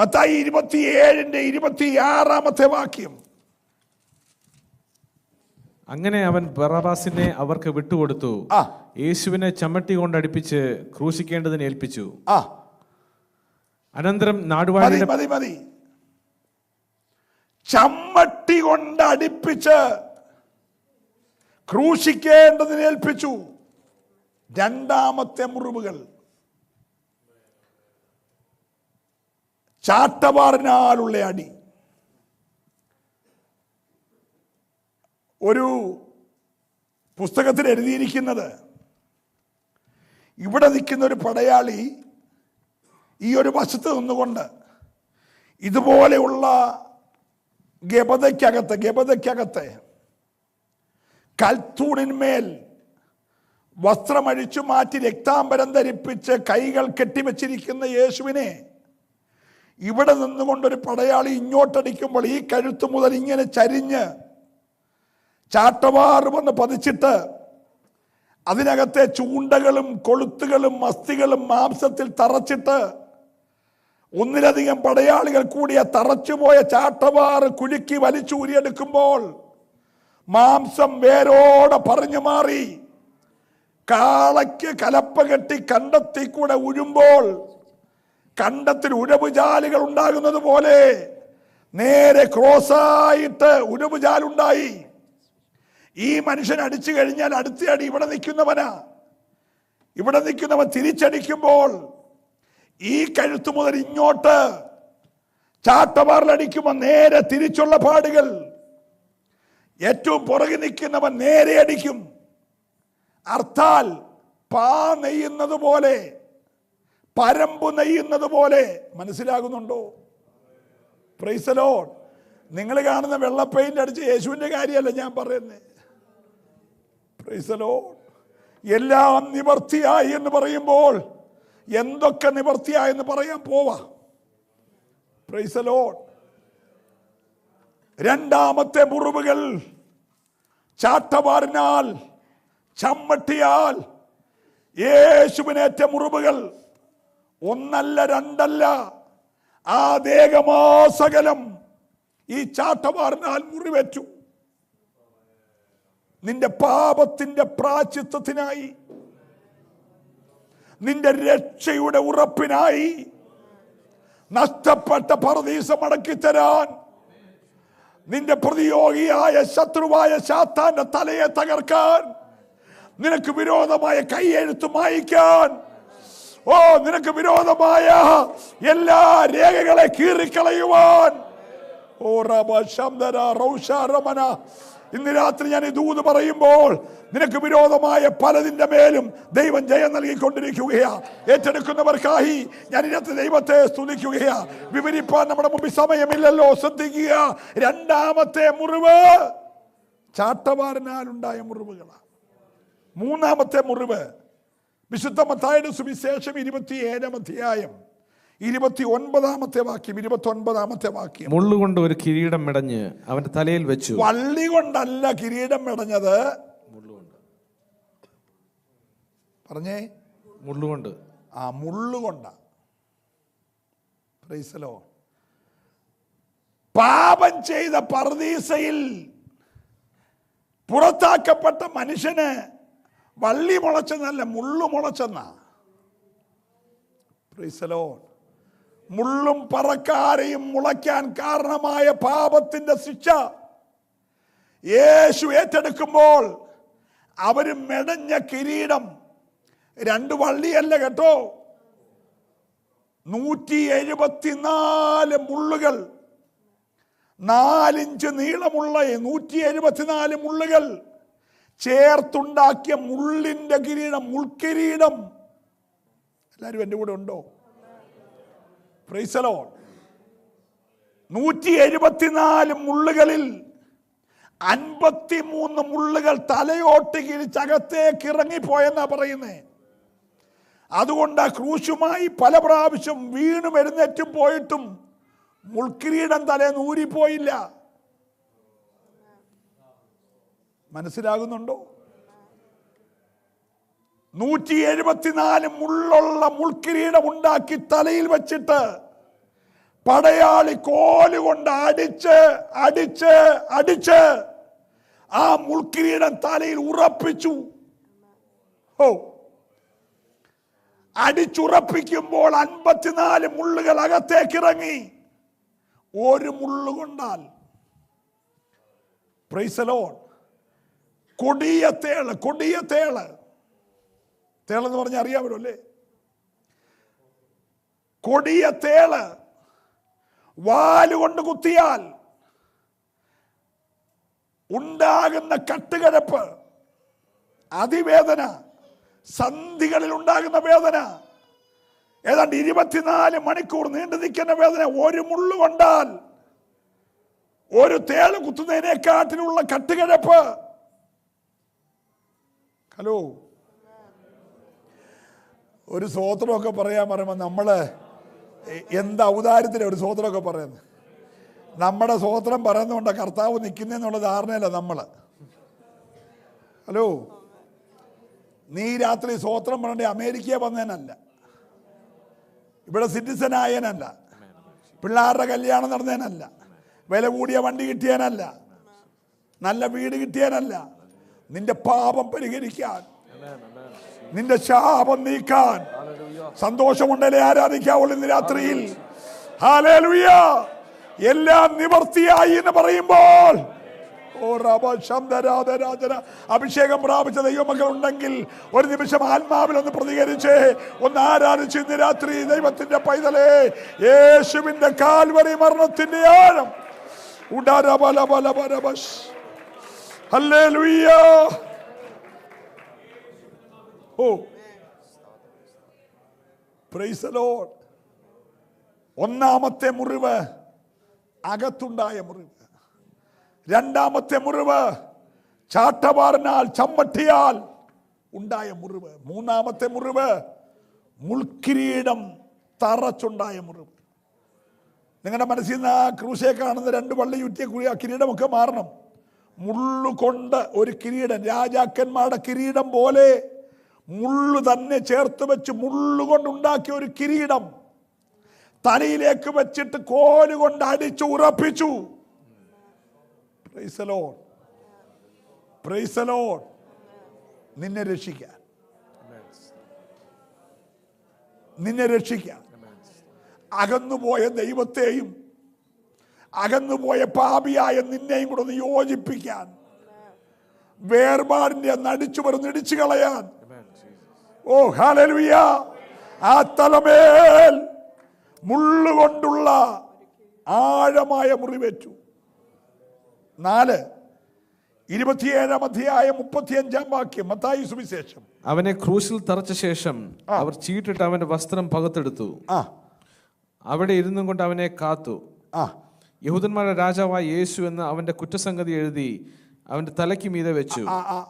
മത്തായി ഇരുപത്തിയേഴിന്റെ ഇരുപത്തിയാറാമത്തെ വാക്യം. അങ്ങനെ അവൻ ബറാബാസിനെ അവർക്ക് വിട്ടുകൊടുത്തു. ആ. യേശുവിനെ ചമ്മട്ടി കൊണ്ടടിപ്പിച്ച് ക്രൂശിക്കേണ്ടതിന് ഏൽപ്പിച്ചു. ആ. അനന്തരം നാടുവാഴി മതി മതി. ചമ്മട്ടി കൊണ്ട് അടിപ്പിച്ച് ക്രൂശിക്കേണ്ടതിന് ഏൽപ്പിച്ചു. രണ്ടാമത്തെ മുറിവുകൾ. ചാട്ടവാറിനാലുള്ള അടി. ഒരു പുസ്തകത്തിൽ എഴുതിയിരിക്കുന്നത് ഇവിടെ നിൽക്കുന്ന ഒരു പടയാളി ഈ ഒരു വശത്ത് നിന്നുകൊണ്ട് ഇതുപോലെയുള്ള ഗപതയ്ക്കകത്ത് ഗപതയ്ക്കകത്ത് കൽത്തൂണിന്മേൽ വസ്ത്രമഴിച്ചു മാറ്റി രക്താംബരം ധരിപ്പിച്ച് കൈകൾ കെട്ടിവെച്ചിരിക്കുന്ന യേശുവിനെ ഇവിടെ നിന്നുകൊണ്ടൊരു പടയാളി ഇങ്ങോട്ടടിക്കുമ്പോൾ ഈ കഴുത്ത് മുതൽ ഇങ്ങനെ ചരിഞ്ഞ് ചാട്ടവാറ് വന്ന് പതിച്ചിട്ട് അതിനകത്തെ ചൂണ്ടകളും കൊളുത്തുകളും അസ്ഥികളും മാംസത്തിൽ തറച്ചിട്ട് ഒന്നിലധികം പടയാളികൾ കൂടിയ തറച്ചുപോയ ചാട്ടവാറ് കുലുക്കി വലിച്ചൂരിയെടുക്കുമ്പോൾ മാംസം വേരോടെ പറഞ്ഞു മാറി കാളയ്ക്ക് കലപ്പ കെട്ടി കണ്ടെത്തി കൂടെ ഉഴുമ്പോൾ കണ്ടത്തിൽ ഉരവുചാലുകൾ ഉണ്ടാകുന്നത് പോലെ നേരെ ക്രോസായിട്ട് ഉരവുചാലുണ്ടായി. ഈ മനുഷ്യൻ അടിച്ചു കഴിഞ്ഞാൽ അടുത്ത അടി ഇവിടെ നിൽക്കുന്നവനാ. ഇവിടെ നിൽക്കുന്നവൻ തിരിച്ചടിക്കുമ്പോൾ ഈ കഴുത്ത് മുതൽ ഇങ്ങോട്ട് ചാട്ടവാറിലടിക്കുമ്പോൾ നേരെ തിരിച്ചുള്ള പാടുകൾ. ഏറ്റവും പുറകിൽ നിൽക്കുന്നവൻ നേരെ അടിക്കും. അർത്ഥാൽ പാ നെയ്യുന്നത് പോലെ പരമ്പ് നെയ്യുന്നത് പോലെ മനസ്സിലാകുന്നുണ്ടോ? പ്രൈസലോ നിങ്ങൾ കാണുന്ന വെള്ള പെയിന്റ് അടിച്ച് യേശുവിന്റെ കാര്യമല്ല ഞാൻ പറയുന്നത് പ്രൈസലോ എല്ലാം നിവർത്തിയായി എന്ന് പറയുമ്പോൾ എന്തൊക്കെ നിവർത്തിയായി എന്ന് പറയാൻ പോവാ. പ്രൈസലോ രണ്ടാമത്തെ മുറിവുകൾ ചാട്ടവാറിനാൽ ചമ്മട്ടിയാൽ യേശുവിനേറ്റ മുറിവുകൾ. ഒന്നല്ല രണ്ടല്ല. ആ ദേഹമാസകലം ഈ ചാട്ടവാറിനാൽ മുറിവെച്ചു നിന്റെ പാപത്തിന്റെ പ്രാചിത്വത്തിനായി നിന്റെ രക്ഷയുടെ ഉറപ്പിനായി നഷ്ടപ്പെട്ട പർദീസ മടക്കി തരാൻ നിന്റെ പ്രതിയോഗിയായ ശത്രുവായ ശാത്താന്റെ തലയെ തകർക്കാൻ നിനക്ക് വിരോധമായ കൈയെഴുത്ത് മായിക്കാൻ ഓ നിനക്ക് വിരോധമായ എല്ലാ രേഖകളെ കീറിക്കളയുവാൻ. ഓ റബ റൗഷ ഇന്ന് രാത്രി ഞാൻ ഈ ദൂത് പറയുമ്പോൾ നിനക്ക് വിരോധമായ പലതിന്റെ മേലും ദൈവം ജയം നൽകിക്കൊണ്ടിരിക്കുകയാ. ഏറ്റെടുക്കുന്നവർക്കായി ഞാൻ ഇന്നത്തെ ദൈവത്തെ സ്തുതിക്കുകയാ. വിവരിപ്പാൻ നമ്മുടെ മുമ്പിൽ സമയമില്ലല്ലോ ശ്രദ്ധിക്കുക. രണ്ടാമത്തെ മുറിവ് ചാട്ടവാരനാലുണ്ടായ മുറിവുകളാണ് മൂന്നാമത്തെ മുറിവ് വിശുദ്ധ മത്തായുടെ സുവിശേഷം ഇരുപത്തിയേഴാം അധ്യായം ഇരുപത്തി ഒൻപതാമത്തെ വാക്യം ഇരുപത്തി ഒൻപതാമത്തെ വാക്യം. മുള്ളുകൊണ്ട് ഒരു കിരീടം മെടഞ്ഞ് അവന്റെ തലയിൽ വെച്ചു. വള്ളി കൊണ്ടല്ല കിരീടം മെടഞ്ഞത്. മുള്ളുകൊണ്ട്. പറഞ്ഞേ. മുള്ളുകൊണ്ട്. ആ മുള്ളുകൊണ്ട. പ്രൈസലോ പാപം ചെയ്ത പർദീസയിൽ പുറത്താക്കപ്പെട്ട മനുഷ്യന് വള്ളി മുളച്ചെന്നല്ല മുള്ളു മുളച്ചെന്നാ. പ്രൈസലോ മുള്ളും പറക്കാരെയും മുളയ്ക്കാൻ കാരണമായ പാപത്തിന്റെ ശിക്ഷ യേശു ഏറ്റെടുക്കുമ്പോൾ അവർ മെടഞ്ഞ കിരീടം. രണ്ട് വള്ളിയല്ല കേട്ടോ. നൂറ്റി എഴുപത്തിനാല് മുള്ളുകൾ. നാലിഞ്ച് നീളമുള്ള നൂറ്റി എഴുപത്തിനാല് മുള്ളുകൾ. ചേർത്തുണ്ടാക്കിയ മുള്ളിന്റെ കിരീടം മുൾക്കിരീടം. എല്ലാരും എന്റെ കൂടെ ഉണ്ടോ? പ്രൈസലോ നൂറ്റി എഴുപത്തിനാല് മുള്ളുകളിൽ അൻപത്തിമൂന്ന് മുള്ളുകൾ തലയോട്ട് കിരിച്ചകത്തേക്ക് ഇറങ്ങിപ്പോയെന്നാ പറയുന്നേ. അതുകൊണ്ട് ക്രൂശുമായി പല പ്രാവശ്യം വീണും എഴുന്നേറ്റും പോയിട്ടും മുൾക്കിരീടം തലേന്ന് ഊരിപ്പോയില്ല. മനസ്സിലാകുന്നുണ്ടോ? നൂറ്റി എഴുപത്തിനാല് മുള്ളുള്ള മുൾക്കിരീടം ഉണ്ടാക്കി തലയിൽ വെച്ചിട്ട് പടയാളി കോലുകൊണ്ട് അടിച്ച് അടിച്ച് അടിച്ച് ആ മുൾക്കിരീടം തലയിൽ ഉറപ്പിച്ചു. ഓ അടിച്ചുറപ്പിക്കുമ്പോൾ അൻപത്തിനാല് മുള്ളുകൾ അകത്തേക്ക് ഇറങ്ങി ഒരു മുള്ളുകൊണ്ടാൽ പ്രൈസലോൺ കൊടിയ തേൾ കൊടിയ തേൾ. തേളെന്ന് പറഞ്ഞാൽ അറിയാമല്ലോ അല്ലേ? കൊടിയ തേൾ. വാലുകൊണ്ട് കുത്തിയാൽ ഉണ്ടാകുന്ന കട്ടുകരപ്പ് അതിവേദന സന്ധികളിൽ ഉണ്ടാകുന്ന വേദന ഏതാണ്ട് ഇരുപത്തിനാല് മണിക്കൂർ നീണ്ടു നിൽക്കുന്ന വേദന ഒരു മുള്ളു കൊണ്ടാൽ ഒരു തേൾ കുത്തുന്നതിനെക്കാട്ടിലുള്ള കട്ടുകിഴപ്പ് ഹലോ. ഒരു സ്വോത്രമൊക്കെ പറയാൻ പറയുമ്പോൾ നമ്മൾ എന്ത് ഔദാര്യത്തിലെ ഒരു സ്വോത്രമൊക്കെ പറയുന്നത്? നമ്മുടെ സ്വോത്രം പറയുന്നതുകൊണ്ട് കർത്താവ് നിൽക്കുന്നതെന്നുള്ള ധാരണയല്ല നമ്മൾ ഹലോ. നീ രാത്രി സ്വോത്രം പറയേണ്ട? അമേരിക്കയെ വന്നതിനല്ല ഇവിടെ സിറ്റിസൺ ആയതിനല്ല പിള്ളേരുടെ കല്യാണം നടന്നതിനല്ല വില കൂടിയ വണ്ടി കിട്ടിയാനല്ല. നല്ല വീട് കിട്ടിയതിനല്ല നിന്റെ പാപം പരിഹരിക്കാൻ. നിന്റെ ശാപം നീക്കാൻ. സന്തോഷമുണ്ടല്ലേ ആരാധിക്കാവുള്ളൂ ഇന്ന് രാത്രിയിൽ? എല്ലാം നിവർത്തിയായി എന്ന് പറയുമ്പോൾ. ഓ അഭിഷേകം പ്രാപിച്ച ദൈവമക്കൾ ഉണ്ടെങ്കിൽ ഒരു നിമിഷം ആത്മാവിൽ ഒന്ന് പ്രതികരിച്ച് ഒന്ന് ആരാധിച്ച് ഇന്ന് രാത്രി ദൈവത്തിന്റെ പൈതലേ യേശുവിന്റെ കാൽവരി മരണത്തിന്റെ ആഴം. ഉടാരബലബലബലബസ് ഹല്ലേലൂയ ഓ പ്രൈസ് ഒന്നാമത്തെ മുറിവ് അകത്തുണ്ടായ മുറിവ്. രണ്ടാമത്തെ മുറിവ് ചാട്ടവാറിനാൽ ചമ്മട്ടിയാൽ ഉണ്ടായ മുറിവ്. മൂന്നാമത്തെ മുറിവ് മുൾക്കിരീടം തറച്ചുണ്ടായ മുറിവ്. നിങ്ങളുടെ മനസ്സിൽ നിന്ന് ആ ക്രൂശയെ കാണുന്ന രണ്ട് പള്ളി ചുറ്റിയ കിരീടമൊക്കെ മാറണം. മുള്ളുകൊണ്ട് ഒരു കിരീടം രാജാക്കന്മാരുടെ കിരീടം പോലെ മുള്ളു തന്നെ ചേർത്ത് വെച്ച് മുള്ളുകൊണ്ട് ഉണ്ടാക്കിയ ഒരു കിരീടം. തലയിലേക്ക് വെച്ചിട്ട് കോലുകൊണ്ട് അടിച്ചു ഉറപ്പിച്ചു. The Lord. നിന്നെ രക്ഷിക്കാൻ. നിന്നെ രക്ഷിക്കാൻ. അകന്നുപോയ ദൈവത്തെയും അകന്നുപോയ പാപിയായ നിന്നെയും കൂടെ ഒന്ന് യോജിപ്പിക്കാൻ. വേർപാടിന്റെ നടിച്ചു പറഞ്ഞ് ഇടിച്ചു കളയാൻ. ഓ ഹാലലുയ ആ തലമേൽ മുള്ളുകൊണ്ടുള്ള ആഴമായ മുറിവേറ്റു നാല്. ഇരുപത്തിയേഴാം അധ്യായം മുപ്പത്തിയഞ്ചാം വാക്യം മത്തായി സുവിശേഷം. അവനെ ക്രൂശിൽ തറച്ച ശേഷം അവർ ചീട്ടിട്ട് അവന്റെ വസ്ത്രം പകത്തെടുത്തു. ആ. അവിടെ ഇരുന്നും കൊണ്ട് അവനെ കാത്തു. ആ. യഹൂദന്മാരുടെ രാജാവായ യേശു എന്ന് അവന്റെ കുറ്റസംഗതി എഴുതി അവന്റെ തലയ്ക്ക് മീതെ വെച്ചു.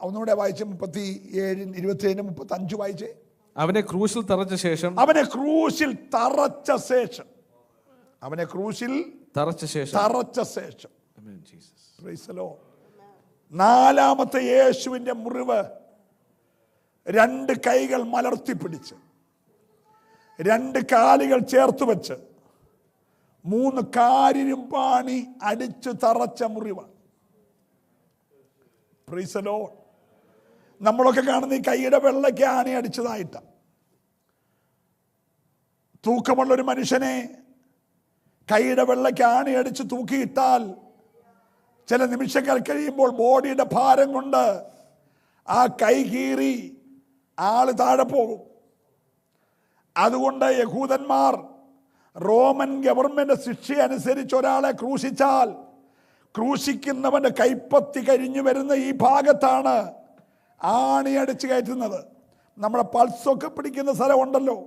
ഒന്നുകൂടെ വായിച്ച മുപ്പത്തി ഏഴ് ഏഴിന് മുപ്പത്തി അഞ്ച് വായിച്ചേ. അവനെ ക്രൂശിൽ തറച്ച ശേഷം അവനെ ക്രൂശിൽ തറച്ച ശേഷം. അവനെ ക്രൂശിൽ തറച്ച ശേഷം. തറച്ച ശേഷം. നാലാമത്തെ യേശുവിന്റെ മുറിവ് രണ്ട് കൈകൾ മലർത്തി പിടിച്ച് രണ്ട് കാലുകൾ ചേർത്ത് വെച്ച് മൂന്ന് കാര്യം പാണി അടിച്ചു തറച്ച മുറിവാണ്. പ്രീസലോ നമ്മളൊക്കെ കാണുന്ന ഈ കൈയുടെ വെള്ളയ്ക്ക് ആന അടിച്ചതായിട്ട തൂക്കമുള്ള ഒരു മനുഷ്യനെ കൈയുടെ വെള്ളയ്ക്ക് ആന അടിച്ച് തൂക്കിയിട്ടാൽ ചില നിമിഷങ്ങൾ കഴിയുമ്പോൾ ബോഡിയുടെ ഭാരം കൊണ്ട് ആ കൈ കീറി ആൾ താഴെ പോകും. അതുകൊണ്ട് യഹൂദന്മാർ റോമൻ ഗവൺമെന്റ് ശിക്ഷ അനുസരിച്ച് ഒരാളെ ക്രൂശിച്ചാൽ ക്രൂശിക്കുന്നവന്റെ കൈപ്പത്തി കഴിഞ്ഞു വരുന്ന ഈ ഭാഗത്താണ് ആണി അടിച്ചു കയറ്റുന്നത്. നമ്മുടെ പൾസൊക്കെ പിടിക്കുന്ന സ്ഥലമുണ്ടല്ലോ.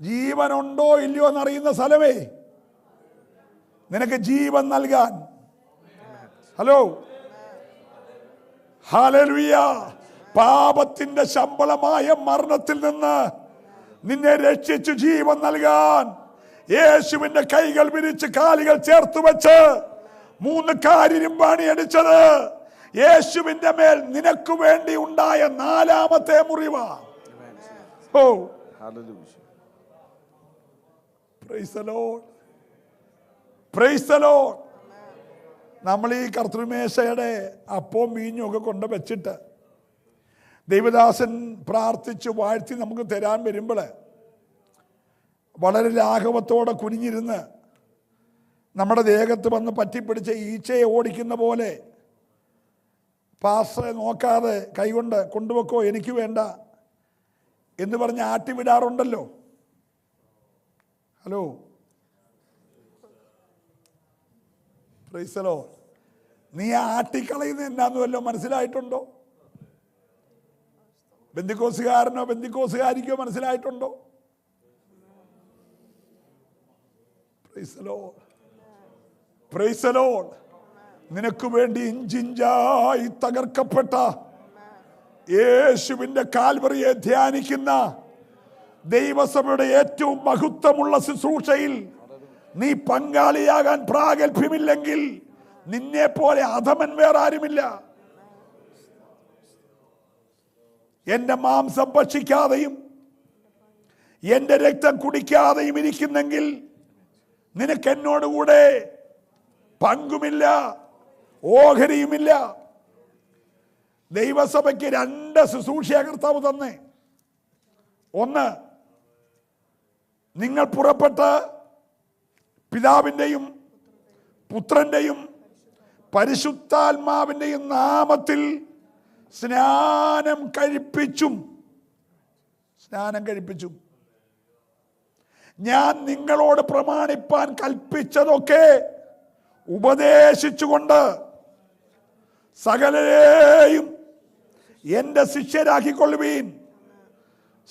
ജീവനുണ്ടോ ഇല്ലയോ എന്നറിയുന്ന സ്ഥലമേ. നിനക്ക് ജീവൻ നൽകാൻ. ഹലോ. ഹാലലുയ പാപത്തിന്റെ ശമ്പളമായ മരണത്തിൽ നിന്ന് നിന്നെ രക്ഷിച്ചു ജീവൻ നൽകാൻ. യേശുവിന്റെ കൈകൾ വിരിച്ച് കാലുകൾ ചേർത്ത് വെച്ച് മൂന്ന് കാര്യം പണിയടിച്ചത് യേശുവിന്റെ മേൽ നിനക്ക് വേണ്ടി ഉണ്ടായ നാലാമത്തെ മുറിവാ. നമ്മൾ ഈ കർത്തൃമേശയുടെ അപ്പവും മീഞ്ഞും ഒക്കെ കൊണ്ട് വെച്ചിട്ട് ദൈവദാസൻ പ്രാർത്ഥിച്ച് വാഴ്ത്തി നമുക്ക് തരാൻ വരുമ്പോൾ വളരെ ലാഘവത്തോടെ കുനിഞ്ഞിരുന്ന് നമ്മുടെ ദേഹത്ത് വന്ന് പറ്റിപ്പിടിച്ച ഈച്ചയെ ഓടിക്കുന്ന പോലെ പാസ്റ്ററെ നോക്കാതെ കൈകൊണ്ട് കൊണ്ടുവെക്കോ എനിക്ക് വേണ്ട എന്ന് പറഞ്ഞ് ആട്ടിവിടാറുണ്ടല്ലോ. ഹലോ. പ്രൈസലോ നീ ആട്ടിക്കളയുന്ന എന്നാന്ന് വല്ലതും മനസ്സിലായിട്ടുണ്ടോ? ബന്ധിക്കോസുകാരനോ ബന്ധിക്കോസുകാരിക്കോ മനസ്സിലായിട്ടുണ്ടോ? നിനക്ക് വേണ്ടി ഇഞ്ചിഞ്ചായി തകർക്കപ്പെട്ട യേശുവിന്റെ കാൽവറിയെ ധ്യാനിക്കുന്ന ദൈവസഭയുടെ ഏറ്റവും മഹത്വമുള്ള ശുശ്രൂഷയിൽ നീ പങ്കാളിയാകാൻ പ്രാഗൽഭ്യമില്ലെങ്കിൽ നിന്നെ പോലെ അധമൻ വേറെ ആരുമില്ല എന്റെ മാംസം ഭക്ഷിക്കാതെയും എന്റെ രക്തം കുടിക്കാതെയും ഇരിക്കുന്നെങ്കിൽ നിനക്ക് എന്നോടുകൂടെ പങ്കുമില്ല ഓഹരിയുമില്ല. ദൈവസഭയ്ക്ക് രണ്ട് ശുശ്രൂഷ കർത്താവ് തന്നെ. ഒന്ന് നിങ്ങൾ പുറപ്പെട്ട് പിതാവിന്റെയും പുത്രന്റെയും പരിശുദ്ധാത്മാവിന്റെയും നാമത്തിൽ സ്നാനം കഴിപ്പിച്ചും. സ്നാനം കഴിപ്പിച്ചും. ഞാൻ നിങ്ങളോട് പ്രമാണിപ്പാൻ കൽപ്പിച്ചതൊക്കെ ഉപദേശിച്ചുകൊണ്ട് സകലരെയും എന്റെ ശിഷ്യരാക്കിക്കൊള്ളുവീൻ.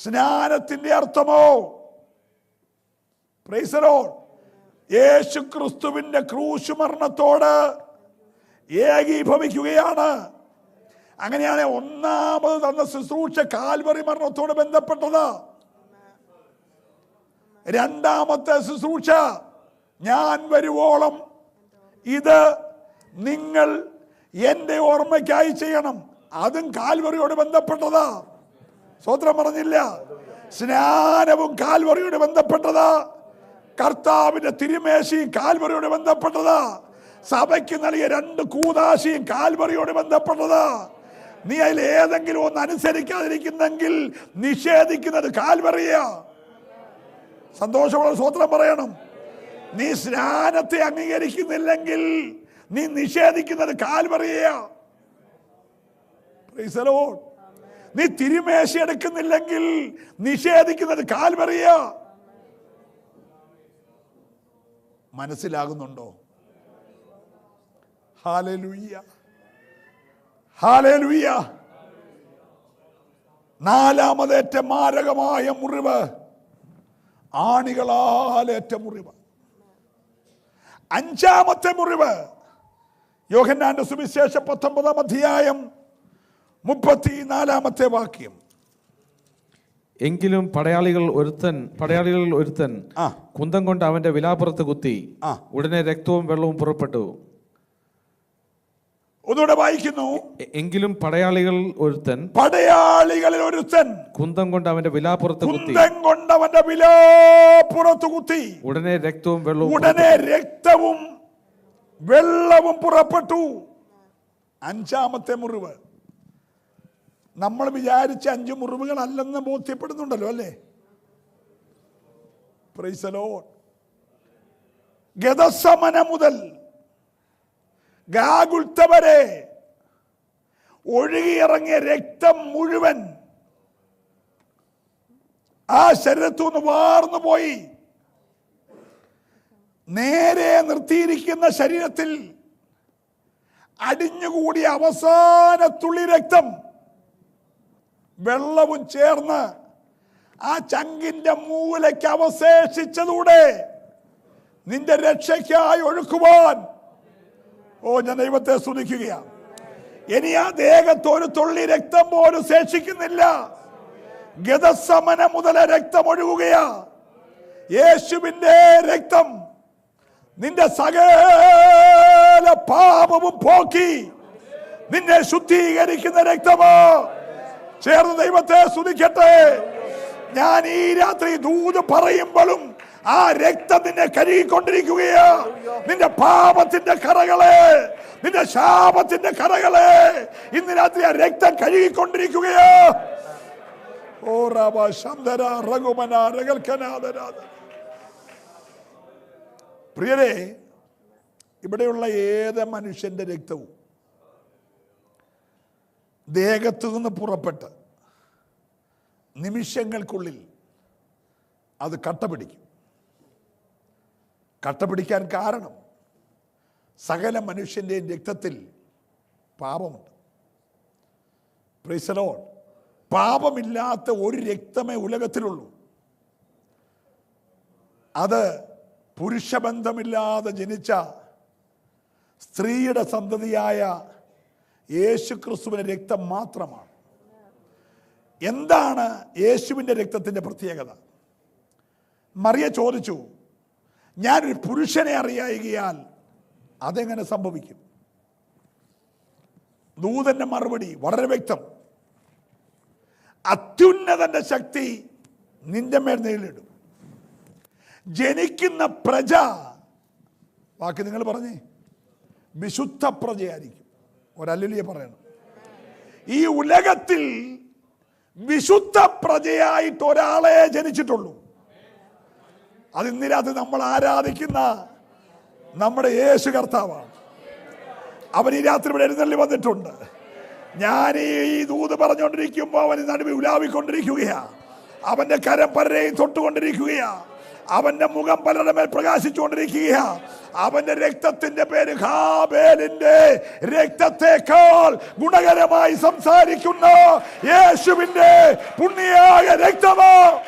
സ്നാനത്തിന്റെ അർത്ഥമോ? പ്രൈസലോ യേശു ക്രിസ്തുവിന്റെ ക്രൂശ് മരണത്തോട് ഏകീഭവിക്കുകയാണ്. അങ്ങനെയാണ് ഒന്നാമത് തന്ന ശുശ്രൂഷ കാൽവറി മരണത്തോട് ബന്ധപ്പെട്ടത്. രണ്ടാമത്തെ ശുശ്രൂഷ ഞാൻ വരുവോളം ഇത് നിങ്ങൾ എന്റെ ഓർമ്മയ്ക്കായി ചെയ്യണം. അതും കാൽവറിയോട് ബന്ധപ്പെട്ടതാ. സ്വത്രം പറഞ്ഞില്ല. സ്നാനവും കാൽവറിയോട് ബന്ധപ്പെട്ടതാ. കർത്താവിന്റെ തിരുമേശയും കാൽവറിയോട് ബന്ധപ്പെട്ടതാ. സഭയ്ക്ക് നൽകിയ രണ്ട് കൂതാശിയും കാൽവറിയോട് ബന്ധപ്പെട്ടതാ. നീ അതിൽ ഏതെങ്കിലും ഒന്ന് അനുസരിക്കാതിരിക്കുന്നെങ്കിൽ നിഷേധിക്കുന്നത് കാൽവറിയാ. സന്തോഷമുള്ള സ്വത്രം പറയണം. നീ സ്നാനത്തെ അംഗീകരിക്കുന്നില്ലെങ്കിൽ നീ നിഷേധിക്കുന്നത് കാൽവറിയാ. നീ തിരുമേശ എടുക്കുന്നില്ലെങ്കിൽ നിഷേധിക്കുന്നത് കാൽവറിയ. മനസ്സിലാകുന്നുണ്ടോ? ഹാലലുയ്യ ഹാലലുയ്യ നാലാമതേറ്റ മാരകമായ മുറിവ്. ആണികളാലേറ്റ മുറിവ്. അഞ്ചാമത്തെ മുറിവ്. യോഹന്നാന്റെ സുവിശേഷ പത്തൊമ്പതാം അധ്യായം മുപ്പത്തിനാലാമത്തെ വാക്യം. എങ്കിലും പടയാളികൾ ഒരുത്തൻ പടയാളികളിൽ ഒരുത്തൻ കുന്തം കൊണ്ട് അവന്റെ വിലാപ്പുറത്ത് കുത്തി ഉടനെ രക്തവും വെള്ളവും പുറപ്പെട്ടു. ഒന്നുകൂടെ വായിക്കുന്നു. എങ്കിലും പടയാളികൾ ഒരുത്തൻ പടയാളികളിൽ ഒരുത്തൻ കുന്തം കൊണ്ട് അവന്റെ വിലാപ്പുറത്ത് കുന്തം കൊണ്ട് അവന്റെ വിലാപ്പുറത്ത് കുത്തി. ഉടനെ രക്തവും വെള്ളവും ഉടനെ രക്തവും വെള്ളവും പുറപ്പെട്ടു. അഞ്ചാമത്തെ മുറിവ്. നമ്മൾ വിചാരിച്ച അഞ്ച് മുറിവുകളല്ലെന്ന് ബോധ്യപ്പെടുന്നുണ്ടല്ലോ അല്ലേ? പ്രൈസലോ ഗതസമന മുതൽ ഗാഗുൽത്ത വരെ ഒഴുകിയിറങ്ങിയ രക്തം മുഴുവൻ ആ ശരീരത്തു നിന്ന് വാർന്നു പോയി. നേരെ നിർത്തിയിരിക്കുന്ന ശരീരത്തിൽ അടിഞ്ഞുകൂടിയ അവസാന തുള്ളി രക്തം വെള്ളവും ചേർന്ന് ആ ചങ്കിന്റെ മൂലയ്ക്ക് അവശേഷിച്ചതൂടെ നിന്റെ രക്ഷയ്ക്കായി ഒഴുക്കുവാൻ ഓ ഞാൻ ദൈവത്തെ സ്തുതിക്കുകയാണ്. ഇനി ആ ദേഹത്ത് ഒരു തുള്ളി രക്തം പോലും ശേഷിക്കുന്നില്ല. ഗതസമന മുതൽ രക്തം യേശുവിന്റെ രക്തം നിന്റെ സകല പാപവും പോക്കി. നിന്നെ ശുദ്ധീകരിക്കുന്ന രക്തമോ. ചേർന്ന് ദൈവത്തെ സ്തുതിക്കട്ടെ. ഞാൻ ഈ രാത്രി ദൂത് പറയുമ്പോഴും ആ രക്തം നിന്നെ കഴുകിക്കൊണ്ടിരിക്കുകയാ. നിന്റെ പാപത്തിന്റെ കറകളെ നിന്റെ ശാപത്തിന്റെ കറകളെ ഇന്ന് രാത്രി ആ രക്തം കഴുകിക്കൊണ്ടിരിക്കുകയാ. ഓ റബ ശബ്ദര രകൽക്കനാഥരാധ പ്രിയരെ ഇവിടെയുള്ള ഏത് മനുഷ്യന്റെ രക്തവും ദേഹത്തു നിന്ന് പുറപ്പെട്ട് നിമിഷങ്ങൾക്കുള്ളിൽ അത് കട്ട പിടിക്കും. കട്ട പിടിക്കാൻ കാരണം സകല മനുഷ്യന്റെയും രക്തത്തിൽ പാപമുണ്ട്. പ്രീസലോൺ പാപമില്ലാത്ത ഒരു രക്തമേ ഉലകത്തിലുള്ളൂ. അത് പുരുഷബന്ധമില്ലാതെ ജനിച്ച സ്ത്രീയുടെ സന്തതിയായ യേശു ക്രിസ്തുവിന്റെ രക്തം മാത്രമാണ്. എന്താണ് യേശുവിന്റെ രക്തത്തിന്റെ പ്രത്യേകത? മറിയ ചോദിച്ചു ഞാനൊരു പുരുഷനെ അറിയായികയാൽ അതെങ്ങനെ സംഭവിക്കും? ദൂതന്റെ മറുപടി വളരെ വ്യക്തം. അത്യുന്നതന്റെ ശക്തി നിന്റെ മേൽ നേരിടും. ജനിക്കുന്ന പ്രജ ബാക്കി നിങ്ങൾ പറഞ്ഞേ? വിശുദ്ധ പ്രജയായിരിക്കും. ഒരല്ലിയ പറയണം. ഈ ഉലകത്തിൽ വിശുദ്ധ പ്രജയായിട്ട് ഒരാളെ ജനിച്ചിട്ടുള്ളൂ. അത് നമ്മൾ ആരാധിക്കുന്ന? നമ്മുടെ യേശു കർത്താവാണ്. അവൻ ഈ രാത്രി ഇവിടെ എഴുന്നള്ളി വന്നിട്ടുണ്ട്. ഞാൻ ഈ ദൂത് പറഞ്ഞുകൊണ്ടിരിക്കുമ്പോൾ അവൻ നടുവിൽ ഉലാവിക്കൊണ്ടിരിക്കുകയാ. അവന്റെ കരം പലരെയും തൊട്ടുകൊണ്ടിരിക്കുകയാ. അവന്റെ മുഖം പലരുടെ മേൽ പ്രകാശിച്ചുകൊണ്ടിരിക്കുകയാ. അവന്റെ രക്തത്തിന്റെ പേര് ഹാബേലിന്റെ. രക്തത്തെക്കാൾ ഗുണകരമായി സംസാരിക്കുന്ന യേശുവിന്റെ പുണ്യായ രക്തമോ.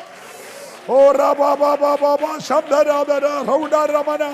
ഓ റബ ബ ബ ബ ബ ശബ്ദരാധര റൗഡ രമന.